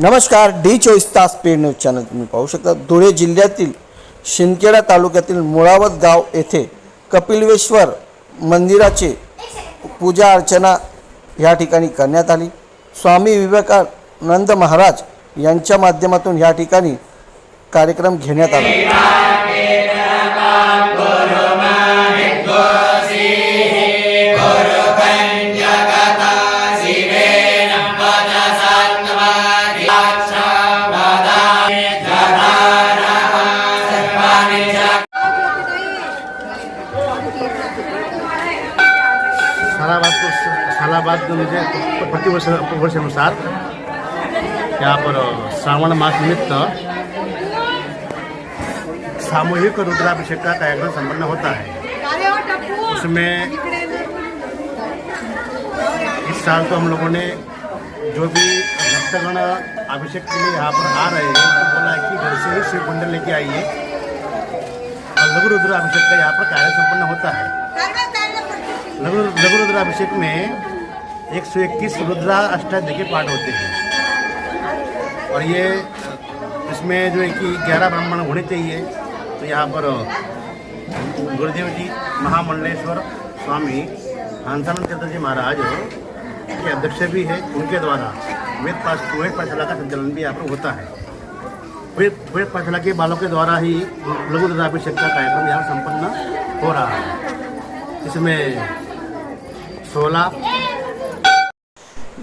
नमस्कार डी चोवीस तास paid news channel तुम्ही पाहू शकता. धुळे जिल्ह्यातील शिंदखेडा तालुक्यातील मुळावत गाव येथे कपिलवेश्वर मंदिराचे पूजा अर्चना या ठिकाणी करण्यात आली. स्वामी विवेकानंद महाराज यांच्या माध्यमातून या ठिकाणी कार्यक्रम घेण्यात आला. सालाबाद को को मुझे प्रतिवर्ष वर्षानुसार यहाँ पर श्रावण मास निमित्त सामूहिक रुद्राभिषेक का कार्यक्रम संपन्न होता है। उसमें इस साल तो हम लोगों ने जो भी भक्तगण अभिषेक के लिए यहाँ पर आ रहे हैं उनको बोला कि घर से ही शिव कुंड लेके आइए और लघु रुद्राभिषेक का यहाँ पर कार्य संपन्न होता है लघु रुद्राभिषेक में एक सौ इक्कीस रुद्रा अष्टाध्याय के पाठ होते हैं और ये इसमें जो है कि ग्यारह ब्राह्मण होने चाहिए तो यहाँ पर गुरुदेव जी महामंडलेश्वर स्वामी हंसानंद चंद्र जी महाराज के अध्यक्ष भी है उनके द्वारा वेद पाठ वेद पाठशाला का संचालन भी यहाँ पर होता है वेद वेद पाठशाला के बालों के द्वारा ही लघु रुद्राभिषेक का कार्यक्रम यहाँ संपन्न हो रहा है इसमें सोला.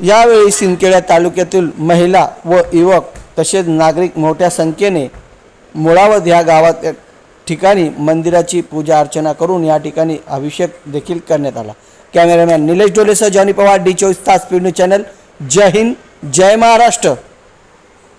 यावेळी सिंदखेडा तालुक्यातील महिला व युवक तसेच नागरिक मोठ्या संख्येने मुळावत ह्या गावात ठिकाणी मंदिराची पूजा अर्चना करून या ठिकाणी अभिषेक देखील करण्यात आला. कॅमेरामॅन निलेश डोलेसह जॉनी पवार डी चोवीस तास पीड न्यूज चॅनल. जय हिंद जय महाराष्ट्र.